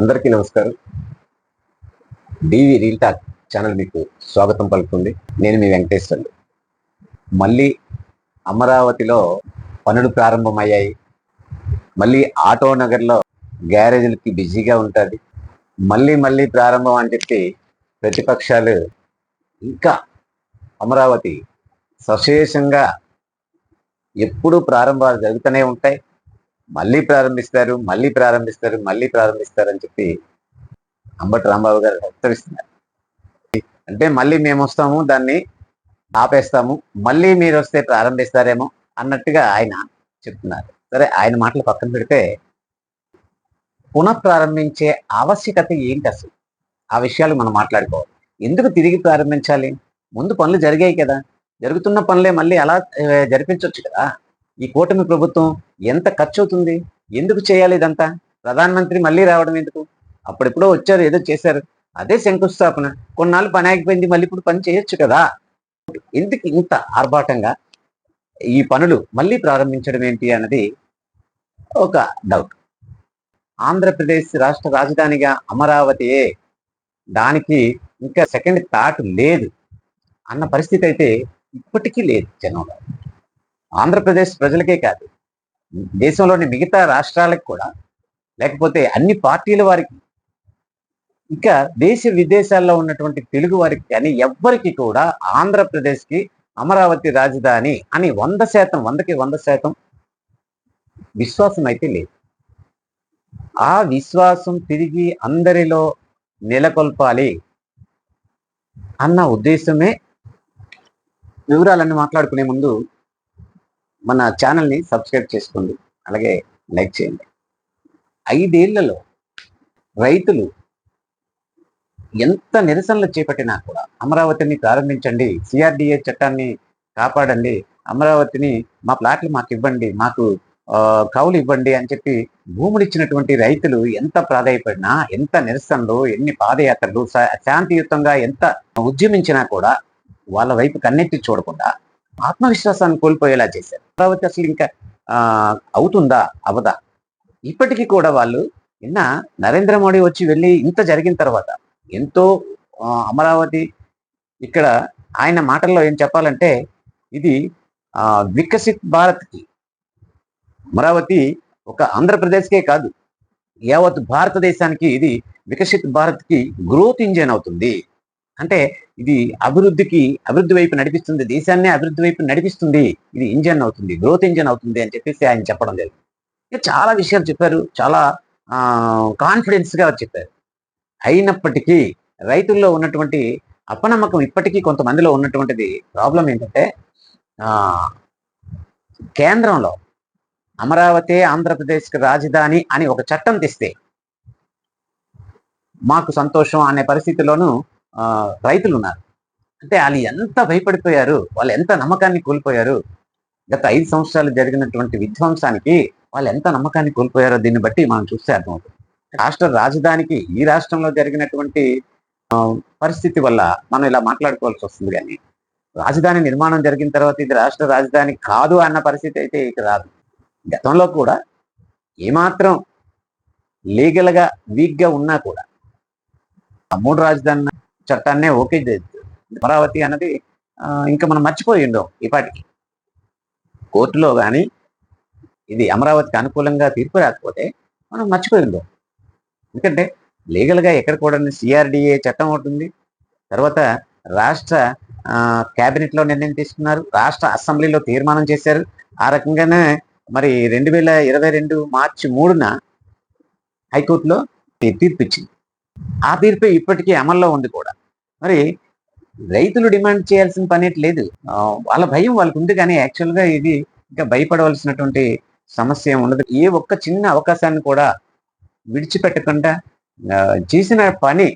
అందరికీ నమస్కారం. డివి reel talk channel మీకు స్వాగతం పలుకుతుంది. నేను మీ వెంకటేశ్వర్లు మళ్ళీ అమరావతిలో పనులు ప్రారంభమయ్యాయి. మళ్ళీ ఆటో నగర్లో గ్యారేజీలకి బిజీగా ఉంటుంది మళ్ళీ మళ్ళీ ప్రారంభం అని చెప్పి ప్రతిపక్షాలు ఇంకా అమరావతి సశేషంగా ఎప్పుడూ ప్రారంభాలు జరుగుతూనే ఉంటాయి. మళ్ళీ ప్రారంభిస్తారు మళ్ళీ ప్రారంభిస్తారు మళ్ళీ ప్రారంభిస్తారు అని చెప్పి అంబటి రాంబాబు గారు హెచ్చరిస్తున్నారు. అంటే మళ్ళీ మేము వస్తాము దాన్ని ఆపేస్తాము మళ్ళీ మీరు వస్తే ప్రారంభిస్తారేమో అన్నట్టుగా ఆయన చెప్తున్నారు. సరే ఆయన మాటలు పక్కన పెడితే పునః ప్రారంభించే ఆవశ్యకత ఏంటి అసలు? ఆ విషయాలు మనం మాట్లాడుకోవాలి. ఎందుకు తిరిగి ప్రారంభించాలి? ముందు పనులు జరిగాయి కదా. జరుగుతున్న పనులే మళ్ళీ అలా జరిపించవచ్చు కదా. ఈ కూటమి ప్రభుత్వం ఎంత ఖర్చు అవుతుంది ఎందుకు చేయాలి ఇదంతా? ప్రధానమంత్రి మళ్ళీ రావడం ఎందుకు? అప్పుడెప్పుడో వచ్చారు ఏదో చేశారు. అదే శంకుస్థాపన. కొన్నాళ్ళు పని ఆగిపోయింది మళ్ళీ ఇప్పుడు పని చేయొచ్చు కదా. ఎందుకు ఇంత ఆర్భాటంగా ఈ పనులు మళ్ళీ ప్రారంభించడం ఏంటి అన్నది ఒక డౌట్ ఆంధ్రప్రదేశ్ రాష్ట్ర రాజధానిగా అమరావతియే. దానికి ఇంకా సెకండ్ థాట్ లేదు. అన్న పరిస్థితి అయితే ఇప్పటికీ లేదు జనంలో ఆంధ్రప్రదేశ్ ప్రజలకే కాదు. దేశంలోని మిగతా రాష్ట్రాలకు కూడా లేకపోతే అన్ని పార్టీల వారికి. ఇంకా దేశ విదేశాల్లో ఉన్నటువంటి తెలుగు వారికి కానీ ఎవ్వరికి కూడా ఆంధ్రప్రదేశ్కి అమరావతి రాజధాని అని వంద శాతం వందకి వంద శాతం విశ్వాసం అయితే లేదు. ఆ విశ్వాసం తిరిగి అందరిలో నెలకొల్పాలి అన్న ఉద్దేశమే వివరాలన్నీ మాట్లాడుకునే ముందు మన ఛానల్ని సబ్స్క్రైబ్ చేసుకోండి. అలాగే లైక్ చేయండి. ఐదేళ్ళలో రైతులు ఎంత నిరసనలు చేపట్టినా కూడా అమరావతిని ప్రారంభించండి. సిఆర్డిఏ చట్టాన్ని కాపాడండి. అమరావతిని మా ప్లాట్లు మాకు ఇవ్వండి. మాకు కౌలు ఇవ్వండి అని చెప్పి భూములు ఇచ్చినటువంటి రైతులు ఎంత ప్రాధాయపడినా ఎంత నిరసనలు ఎన్ని పాదయాత్రలు శా- శాంతియుతంగా ఎంత ఉద్యమించినా కూడా వాళ్ళ వైపు కన్నెత్తి చూడకుండా ఆత్మవిశ్వాసాన్ని కోల్పోయేలా చేశారు. అమరావతి అసలు ఇంకా అవుతుందా? అవదా? ఇప్పటికీ కూడా వాళ్ళు నిన్న నరేంద్ర మోడీ వచ్చి వెళ్ళి ఇంత జరిగిన తర్వాత ఎంతో అమరావతి ఇక్కడ ఆయన మాటల్లో ఏం చెప్పాలంటే ఇది వికసిత్ భారత్కి. అమరావతి ఒక ఆంధ్రప్రదేశ్కే కాదు యావత్ భారతదేశానికి ఇది వికసిత్ భారత్కి గ్రోత్ ఇంజన్ అవుతుంది. అంటే ఇది అభివృద్ధికి అభివృద్ధి వైపు నడిపిస్తుంది దేశాన్నే అభివృద్ధి వైపు నడిపిస్తుంది. ఇది ఇంజన్ అవుతుంది గ్రోత్ ఇంజన్ అవుతుంది అని చెప్పేసి ఆయన చెప్పడం జరిగింది చాలా విషయాలు చెప్పారు చాలా కాన్ఫిడెన్స్గా చెప్పారు. అయినప్పటికీ రైతుల్లో ఉన్నటువంటి అపనమ్మకం ఇప్పటికీ కొంతమందిలో ఉన్నటువంటిది ప్రాబ్లం ఏంటంటే కేంద్రంలో అమరావతి ఆంధ్రప్రదేశ్కి రాజధాని అని ఒక చట్టం తెస్తే మాకు సంతోషం అనే పరిస్థితిలోనూ రైతులు ఉన్నారు అంటే వాళ్ళు ఎంత భయపడిపోయారు వాళ్ళు ఎంత నమ్మకాన్ని కోల్పోయారు గత ఐదు సంవత్సరాలు జరిగినటువంటి విధ్వంసానికి వాళ్ళు ఎంత నమ్మకాన్ని కోల్పోయారో దీన్ని బట్టి మనం చూస్తే అర్థమవుతుంది. రాష్ట్ర రాజధానికి ఈ రాష్ట్రంలో జరిగినటువంటి ఆ, పరిస్థితి వల్ల మనం ఇలా మాట్లాడుకోవాల్సి వస్తుంది కానీ రాజధాని నిర్మాణం జరిగిన తర్వాత ఇది రాష్ట్ర రాజధాని కాదు అన్న పరిస్థితి అయితే ఇక రాదు. గతంలో కూడా ఏమాత్రం లీగల్గా వీక్గా ఉన్నా కూడా ఆ మూడు రాజధాని చట్టాన్నే ఓకే అమరావతి అన్నది ఇంకా మనం మర్చిపోయిండు ఇప్పటికి. కోర్టులో కానీ ఇది అమరావతికి అనుకూలంగా తీర్పు రాకపోతే మనం మర్చిపోయి ఎందుకంటే లీగల్గా ఎక్కడ కూడా సిఆర్డిఏ చట్టం ఉంటుంది తర్వాత రాష్ట్ర క్యాబినెట్లో నిర్ణయం తీసుకున్నారు. రాష్ట్ర అసెంబ్లీలో తీర్మానం చేశారు. ఆ రకంగానే మరి రెండు వేల ఇరవై రెండు మార్చి మూడున హైకోర్టులో తీర్పు ఇచ్చింది. ఆ తీర్పు ఇప్పటికీ అమల్లో ఉంది కూడా. మరి రైతులు డిమాండ్ చేయాల్సిన పని లేదు. వాళ్ళ భయం వాళ్ళకు ఉంది కానీ యాక్చువల్గా ఇది ఇంకా భయపడవలసినటువంటి సమస్య ఉండదు. ఏ ఒక్క చిన్న అవకాశాన్ని కూడా విడిచిపెట్టకుండా చేసిన పని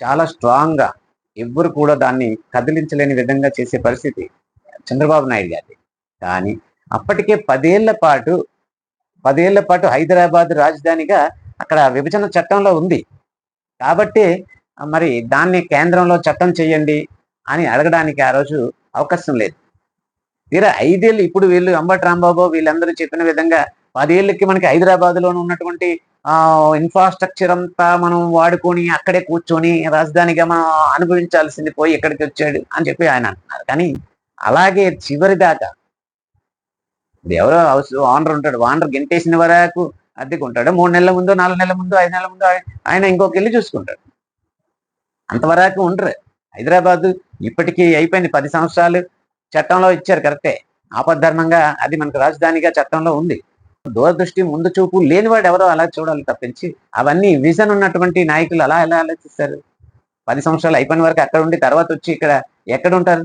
చాలా స్ట్రాంగ్గా ఎవ్వరు కూడా దాన్ని కదిలించలేని విధంగా చేసే పరిస్థితి చంద్రబాబు నాయుడు గారి కానీ అప్పటికే పదేళ్ళ పాటు పదేళ్ళ పాటు హైదరాబాద్ రాజధానిగా అక్కడ విభజన చట్టంలో ఉంది. కాబట్టి మరి దాన్ని కేంద్రంలో చట్టం చేయండి అని అడగడానికి ఆ రోజు అవకాశం లేదు. తీరా ఐదేళ్ళు ఇప్పుడు వీళ్ళు అంబటి రాంబాబు వీళ్ళందరూ చెప్పిన విధంగా పదేళ్ళకి మనకి హైదరాబాద్లో ఉన్నటువంటి ఇన్ఫ్రాస్ట్రక్చర్ అంతా మనం వాడుకొని అక్కడే కూర్చొని రాజధానిగా మనం అనుభవించాల్సింది పోయి ఇక్కడికి వచ్చాడు అని చెప్పి ఆయన అంటున్నారు. కానీ అలాగే చివరి దాకా ఎవరో హౌస్ ఓనర్ ఉంటాడు ఓనర్ గెంటేసిన వరకు అద్దెకుంటాడు మూడు నెలల ముందు నాలుగు నెలల ముందు ఐదు నెలల ముందు ఆయన ఇంకొక ఇల్లు చూసుకుంటాడు. అంతవరకు ఉండరు. హైదరాబాదు ఇప్పటికీ అయిపోయింది పది సంవత్సరాలు. చట్టంలో ఇచ్చారు కరెక్టే. ఆపద్ధర్మంగా అది మనకు రాజధానిగా చట్టంలో ఉంది. దూరదృష్టి ముందు చూపు లేనివాడు ఎవరో అలా చూడాలి తప్పించి అవన్నీ విజన్ ఉన్నటువంటి నాయకులు అలా ఎలా ఆలోచిస్తారు? పది సంవత్సరాలు అయిపోయిన వరకు అక్కడ ఉండి తర్వాత వచ్చి ఇక్కడ ఎక్కడ ఉంటారు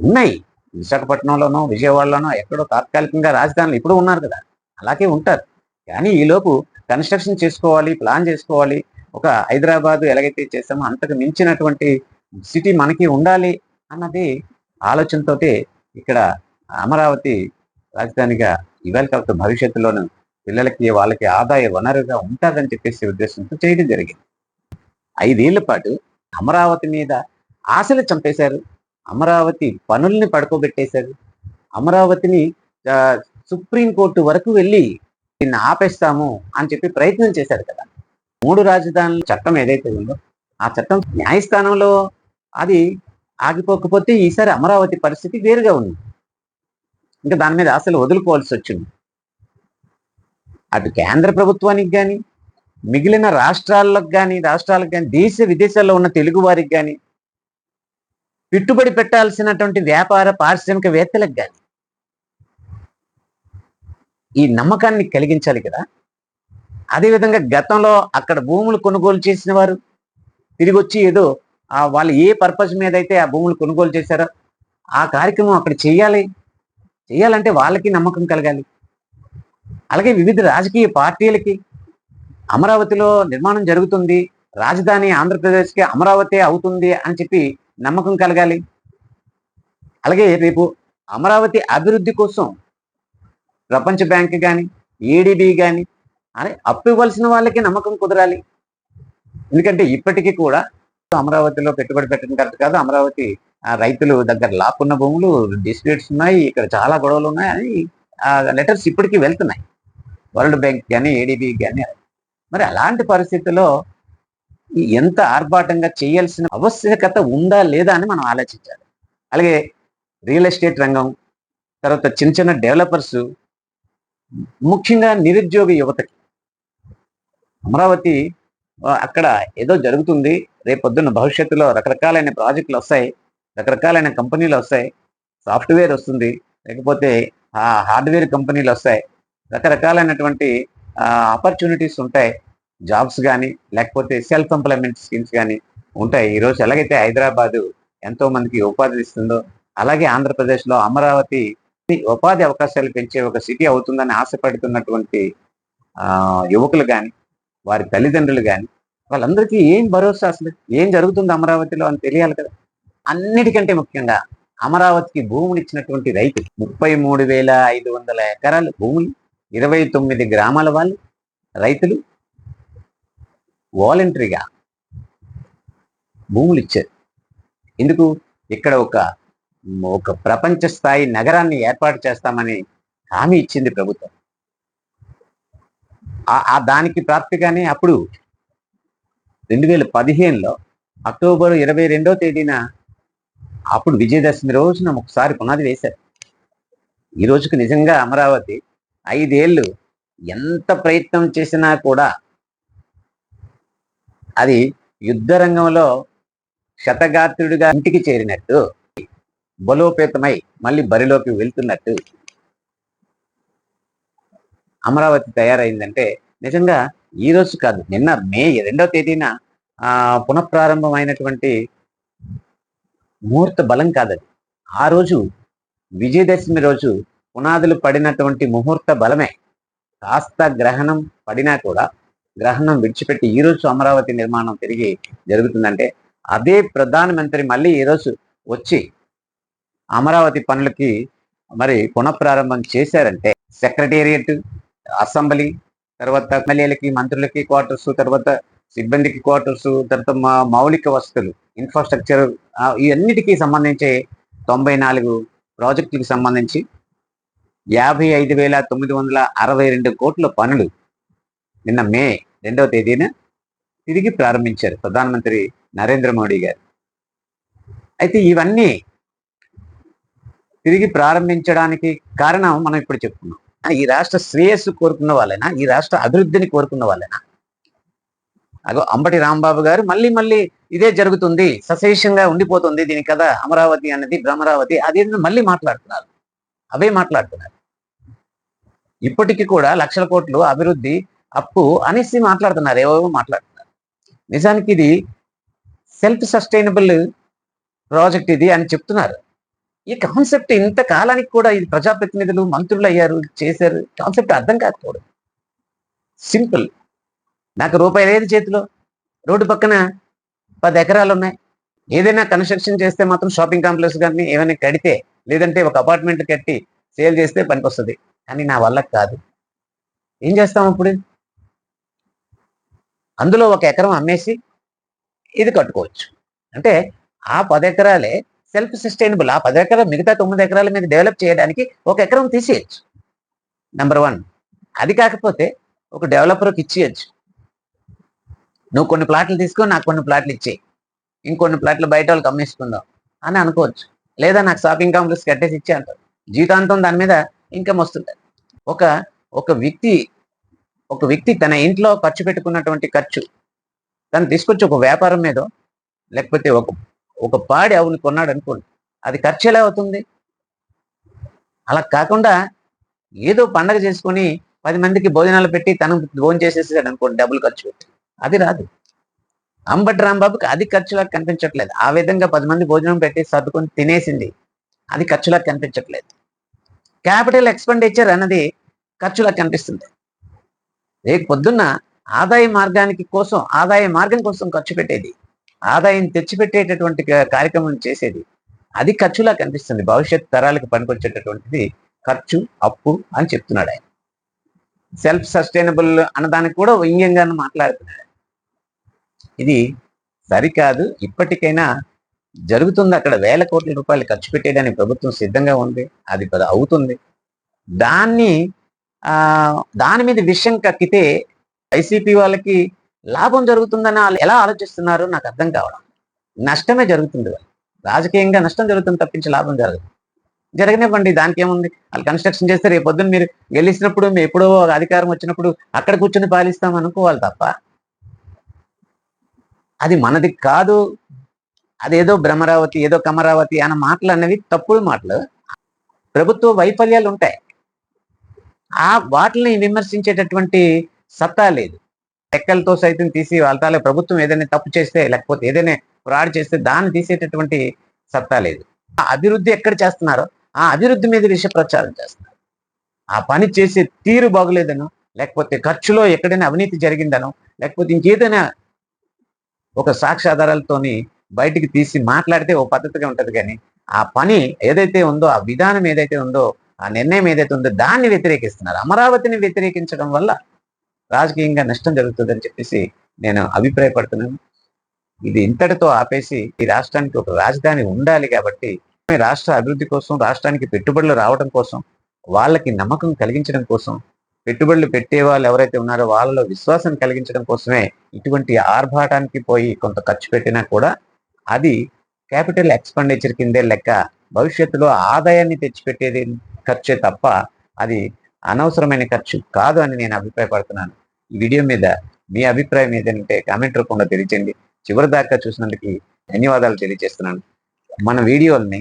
ఉన్నాయి. విశాఖపట్నంలోనో విజయవాడలోనో ఎక్కడో తాత్కాలికంగా రాజధానులు ఇప్పుడు ఉన్నారు కదా. అలాగే ఉంటారు. కానీ ఈలోపు కన్స్ట్రక్షన్ చేసుకోవాలి ప్లాన్ చేసుకోవాలి. ఒక హైదరాబాద్ ఎలాగైతే చేస్తామో అంతకు మించినటువంటి సిటీ మనకి ఉండాలి అన్నది ఆలోచనతో ఇక్కడ అమరావతి రాజధానిగా ఇవాళ కాకపోతే భవిష్యత్తులోను పిల్లలకి వాళ్ళకి ఆదాయ వనరుగా ఉంటుందని చెప్పేసి ఉద్దేశంతో చేయడం జరిగింది. ఐదేళ్ళ పాటు అమరావతి మీద ఆశలు చంపేశారు. అమరావతి పనుల్ని పడుకోబెట్టేశారు. అమరావతిని సుప్రీంకోర్టు వరకు వెళ్ళి దీన్ని ఆపేస్తాము అని చెప్పి ప్రయత్నం చేశారు కదా. మూడు రాజధానుల చట్టం ఏదైతే ఉందో ఆ చట్టం న్యాయస్థానంలో అది ఆగిపోకపోతే ఈసారి అమరావతి పరిస్థితి వేరుగా ఉంది. ఇంకా దాని మీద అసలు వదులుకోవాల్సి వచ్చింది. అటు కేంద్ర ప్రభుత్వానికి కానీ మిగిలిన రాష్ట్రాలకు కానీ రాష్ట్రాలకు కానీ దేశ విదేశాల్లో ఉన్న తెలుగు వారికి కానీ పెట్టుబడి పెట్టాల్సినటువంటి వ్యాపార పారిశ్రామికవేత్తలకు కానీ ఈ నమ్మకాన్ని కలిగించాలి కదా. అదేవిధంగా గతంలో అక్కడ భూములు కొనుగోలు చేసిన వారు తిరిగి వచ్చి ఏదో వాళ్ళు ఏ పర్పస్ మీద అయితే ఆ భూములు కొనుగోలు చేశారో ఆ కార్యక్రమం అక్కడ చేయాలి. చేయాలంటే వాళ్ళకి నమ్మకం కలగాలి. అలాగే వివిధ రాజకీయ పార్టీలకి అమరావతిలో నిర్మాణం జరుగుతుంది. రాజధాని ఆంధ్రప్రదేశ్కి అమరావతి అవుతుంది అని చెప్పి నమ్మకం కలగాలి. అలాగే రేపు అమరావతి అభివృద్ధి కోసం ప్రపంచ బ్యాంక్ కానీ ఏడిబి కానీ అని అప్పు ఇవ్వాల్సిన వాళ్ళకి నమ్మకం కుదరాలి. ఎందుకంటే ఇప్పటికీ కూడా అమరావతిలో పెట్టుబడి పెట్టడం కరెక్ట్ కాదు. అమరావతి ఆ, రైతులు దగ్గర లాక్కున్న భూములు డిస్ప్యూట్స్ ఉన్నాయి. ఇక్కడ చాలా గొడవలు ఉన్నాయి. అని ఆ లెటర్స్ ఇప్పటికీ వెళ్తున్నాయి. వరల్డ్ బ్యాంక్ కానీ ఏడీబీ కానీ మరి అలాంటి పరిస్థితుల్లో ఎంత ఆర్భాటంగా చేయాల్సిన ఆవశ్యకత ఉందా లేదా అని మనం ఆలోచించాలి. అలాగే రియల్ ఎస్టేట్ రంగం తర్వాత చిన్న చిన్న డెవలపర్స్ ముఖ్యంగా నిరుద్యోగ యువతకి. అమరావతి అక్కడ ఏదో జరుగుతుంది. రేపొద్దున్న భవిష్యత్తులో రకరకాలైన ప్రాజెక్టులు వస్తాయి. రకరకాలైన కంపెనీలు వస్తాయి. సాఫ్ట్వేర్ వస్తుంది. లేకపోతే ఆ హార్డ్వేర్ కంపెనీలు వస్తాయి. రకరకాలైనటువంటి ఆపర్చునిటీస్ ఉంటాయి. జాబ్స్ కానీ లేకపోతే సెల్ఫ్ ఎంప్లాయ్మెంట్ స్కీమ్స్ కానీ ఉంటాయి. ఈరోజు ఎలాగైతే హైదరాబాదు ఎంతో మందికి ఉపాధి ఇస్తుందో అలాగే ఆంధ్రప్రదేశ్లో అమరావతి ఉపాధి అవకాశాలు పెంచే ఒక సిటీ అవుతుందని ఆశపడుతున్నటువంటి యువకులు కానీ వారి తల్లిదండ్రులు కానీ వాళ్ళందరికీ ఏం భరోసా అసలు? ఏం జరుగుతుంది అమరావతిలో అని తెలియాలి కదా? అన్నిటికంటే ముఖ్యంగా అమరావతికి భూములు ఇచ్చినటువంటి రైతు ముప్పై మూడు వేల ఐదు వందల ఎకరాలు భూములు ఇరవై తొమ్మిది గ్రామాల వాళ్ళు రైతులు వాలంటరీగా భూములు ఇచ్చారు ఎందుకు ఇక్కడ ఒక ఒక ప్రపంచ స్థాయి నగరాన్ని ఏర్పాటు చేస్తామని హామీ ఇచ్చింది ప్రభుత్వం. ఆ- ఆ దానికి ప్రాప్తిగానే అప్పుడు రెండు వేల పదిహేనులో అక్టోబర్ ఇరవై రెండో తేదీన అప్పుడు విజయదశమి రోజున ఒకసారి పునాది వేశారు. ఈ రోజుకి నిజంగా అమరావతి ఐదేళ్ళు ఎంత ప్రయత్నం చేసినా కూడా అది యుద్ధ రంగంలో శతగాత్రుడిగా ఇంటికి చేరినట్టు బలోపేతమై మళ్ళీ బరిలోకి వెళ్తున్నట్టు అమరావతి తయారైందంటే నిజంగా ఈ రోజు కాదు నిన్న మే రెండవ తేదీన ఆ పునఃప్రారంభమైనటువంటి ముహూర్త బలం కాదది. ఆ రోజు విజయదశమి రోజు పునాదులు పడినటువంటి ముహూర్త బలమే. కాస్త గ్రహణం పడినా కూడా గ్రహణం విడిచిపెట్టి ఈ రోజు అమరావతి నిర్మాణం తిరిగి జరుగుతుందంటే అదే ప్రధానమంత్రి మళ్ళీ ఈ రోజు వచ్చి అమరావతి పనులకి మరి పునఃప్రారంభం చేశారంటే సెక్రటేరియట్ అసెంబ్లీ తర్వాత ఎమ్మెల్యేలకి మంత్రులకి క్వార్టర్స్ తర్వాత సిబ్బందికి క్వార్టర్స్ తర్వాత మా మౌలిక వసతులు ఇన్ఫ్రాస్ట్రక్చర్ ఇవన్నిటికీ సంబంధించి తొంభై నాలుగు ప్రాజెక్టులకు సంబంధించి యాభై ఐదు వేల తొమ్మిది వందల అరవై రెండు కోట్ల పనులు నిన్న మే రెండవ తేదీన తిరిగి ప్రారంభించారు ప్రధానమంత్రి నరేంద్ర మోడీ గారు. అయితే ఇవన్నీ తిరిగి ప్రారంభించడానికి కారణం మనం ఇప్పుడు చెప్పుకున్నాం. ఈ రాష్ట్ర శ్రేయస్సు కోరుకున్న వాళ్ళైనా? ఈ రాష్ట్ర అభివృద్ధిని కోరుకున్న వాళ్ళైనా? అగో అంబటి రాంబాబు గారు మళ్ళీ మళ్ళీ ఇదే జరుగుతుంది సశేషంగా ఉండిపోతుంది దీని కదా అమరావతి అనేది భ్రమరావతి అది మళ్ళీ మాట్లాడుతున్నారు. అవే మాట్లాడుతున్నారు. ఇప్పటికీ కూడా లక్షల కోట్లు అభివృద్ధి అప్పు అనేసి మాట్లాడుతున్నారు ఏవో మాట్లాడుతున్నారు. నిజానికి ఇది సెల్ఫ్ సస్టైనబుల్ ప్రాజెక్ట్ ఇది అని చెప్తున్నారు. ఈ కాన్సెప్ట్ ఇంత కాలానికి కూడా ఇది ప్రజాప్రతినిధులు మంత్రులు అయ్యారు చేశారు. కాన్సెప్ట్ అర్థం కాకపోవడం సింపుల్ నాకు రూపాయి లేదు చేతిలో. రోడ్డు పక్కన పది ఎకరాలు ఉన్నాయి. ఏదైనా కన్స్ట్రక్షన్ చేస్తే మాత్రం షాపింగ్ కాంప్లెక్స్ కానీ ఏమైనా కడితే లేదంటే ఒక అపార్ట్మెంట్ కట్టి సేల్ చేస్తే పనికొస్తుంది. కానీ నా వల్ల కాదు. ఏం చేస్తాం అప్పుడు అందులో ఒక ఎకరం అమ్మేసి ఇది కట్టుకోవచ్చు. అంటే ఆ పది ఎకరాలే సెల్ఫ్ సస్టైనబుల్. ఆ పది ఎకరాలు మిగతా తొమ్మిది ఎకరాల మీద డెవలప్ చేయడానికి ఒక ఎకరం తీసేయచ్చు. నెంబర్ వన్ అది కాకపోతే ఒక డెవలపర్కి ఇచ్చేయచ్చు. నువ్వు కొన్ని ప్లాట్లు తీసుకో నాకు కొన్ని ప్లాట్లు ఇచ్చేయి. ఇంకొన్ని ప్లాట్లు బయట వాళ్ళకి అమ్మేసుకుందాం అని అనుకోవచ్చు. లేదా నాకు షాపింగ్ కాంప్లెక్స్ కట్టేసి ఇచ్చే అంటారు జీవితాంతం దాని మీద ఇన్కమ్ వస్తుంది ఒక ఒక వ్యక్తి ఒక వ్యక్తి తన ఇంట్లో ఖర్చు పెట్టుకున్నటువంటి ఖర్చు తను తీసుకొచ్చి ఒక వ్యాపారం మీద లేకపోతే ఒక ఒక పాడి ఆవుని కొన్నాడు అనుకోండి. అది ఖర్చు ఎలా అవుతుంది? అలా కాకుండా ఏదో పండగ చేసుకొని పది మందికి భోజనాలు పెట్టి తను భోజనం చేసేసాడు అనుకోండి డబ్బులు ఖర్చు పెట్టి. అది రాదు. అంబటి రాంబాబుకి అది ఖర్చులా కనిపించట్లేదు. ఆ విధంగా పది మంది భోజనం పెట్టి సర్దుకొని తినేసింది. అది ఖర్చులా కనిపించట్లేదు. క్యాపిటల్ ఎక్స్పెండిచర్ అన్నది ఖర్చులా కనిపిస్తుంది. రేపు పొద్దున్న ఆదాయ మార్గానికి కోసం ఆదాయ మార్గం కోసం ఖర్చు పెట్టేది. ఆదాయం తెచ్చిపెట్టేటటువంటి కార్యక్రమం చేసేది. అది ఖర్చులా కనిపిస్తుంది. భవిష్యత్ తరాలకు పనికొచ్చేటటువంటిది ఖర్చు అప్పు అని చెప్తున్నాడు ఆయన. సెల్ఫ్ సస్టైనబుల్ అన్నదానికి కూడా వ్యంగ్యంగా మాట్లాడుతున్నాడు ఇది సరికాదు. ఇప్పటికైనా జరుగుతుంది అక్కడ వేల కోట్ల రూపాయలు ఖర్చు పెట్టేయడానికి ప్రభుత్వం సిద్ధంగా ఉంది. అది అవుతుంది. దాన్ని ఆ దాని మీద విషయం కక్కితే వైసీపీ వాళ్ళకి లాభం జరుగుతుందని వాళ్ళు ఎలా ఆలోచిస్తున్నారో నాకు అర్థం కావడం. నష్టమే జరుగుతుంది రాజకీయంగా నష్టం జరుగుతుంది తప్పించి లాభం జరగదు. జరగనివ్వండి దానికి ఏముంది? వాళ్ళు కన్స్ట్రక్షన్ చేస్తే రేపు పొద్దున్న మీరు గెలిచినప్పుడు మీ ఎప్పుడో ఒక అధికారం వచ్చినప్పుడు అక్కడ కూర్చొని పాలిస్తాం అనుకోవాలి తప్ప అది మనది కాదు. అదేదో భ్రమరావతి ఏదో కమరావతి అన్న మాటలు అనేవి తప్పుడు మాటలు. ప్రభుత్వ వైఫల్యాలు ఉంటాయి. ఆ వాటిని విమర్శించేటటువంటి సత్తా లేదు. లెక్కలతో సైతం తీసి వాళ్ళ ప్రభుత్వం ఏదైనా తప్పు చేస్తే లేకపోతే ఏదైనా ఫ్రాడ్ చేస్తే దాన్ని తీసేటటువంటి సత్తా లేదు. ఆ అభివృద్ధి ఎక్కడ చేస్తున్నారో ఆ అభివృద్ధి మీద విషయ ప్రచారం చేస్తున్నారు. ఆ పని చేసే తీరు బాగులేదనో లేకపోతే ఖర్చులో ఎక్కడైనా అవినీతి జరిగిందనో లేకపోతే ఇంకేదైనా ఒక సాక్ష్యాధారాలతోని బయటికి తీసి మాట్లాడితే ఓ పద్ధతిగా ఉంటది కానీ ఆ పని ఏదైతే ఉందో ఆ విధానం ఏదైతే ఉందో ఆ నిర్ణయం ఏదైతే ఉందో దాన్ని వ్యతిరేకిస్తున్నారు. అమరావతిని వ్యతిరేకించడం వల్ల రాజకీయంగా నష్టం జరుగుతుందని చెప్పేసి నేను అభిప్రాయపడుతున్నాను. ఇది ఇంతటితో ఆపేసి ఈ రాష్ట్రానికి ఒక రాజధాని ఉండాలి కాబట్టి రాష్ట్ర అభివృద్ధి కోసం రాష్ట్రానికి పెట్టుబడులు రావడం కోసం వాళ్ళకి నమ్మకం కలిగించడం కోసం పెట్టుబడులు పెట్టే వాళ్ళు ఎవరైతే ఉన్నారో వాళ్ళలో విశ్వాసం కలిగించడం కోసమే ఇటువంటి ఆర్భాటానికి పోయి కొంత ఖర్చు పెట్టినా కూడా అది క్యాపిటల్ ఎక్స్పెండిచర్ కిందే లెక్క భవిష్యత్తులో ఆదాయాన్ని తెచ్చిపెట్టేది ఖర్చే తప్ప అది అనవసరమైన ఖర్చు కాదు అని నేను అభిప్రాయపడుతున్నాను. ఈ వీడియో మీద మీ అభిప్రాయం ఏదంటే కామెంట్ రూపంలో తెలియచేయండి చివరి దాకా చూసినందుకు ధన్యవాదాలు తెలియజేస్తున్నాను. మన వీడియోల్ని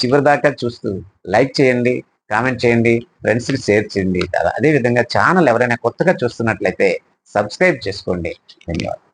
చివరి దాకా చూస్తూ లైక్ చేయండి కామెంట్ చేయండి ఫ్రెండ్స్కి షేర్ చేయండి. అదేవిధంగా ఛానల్ ఎవరైనా కొత్తగా చూస్తున్నట్లయితే సబ్స్క్రైబ్ చేసుకోండి. ధన్యవాదాలు.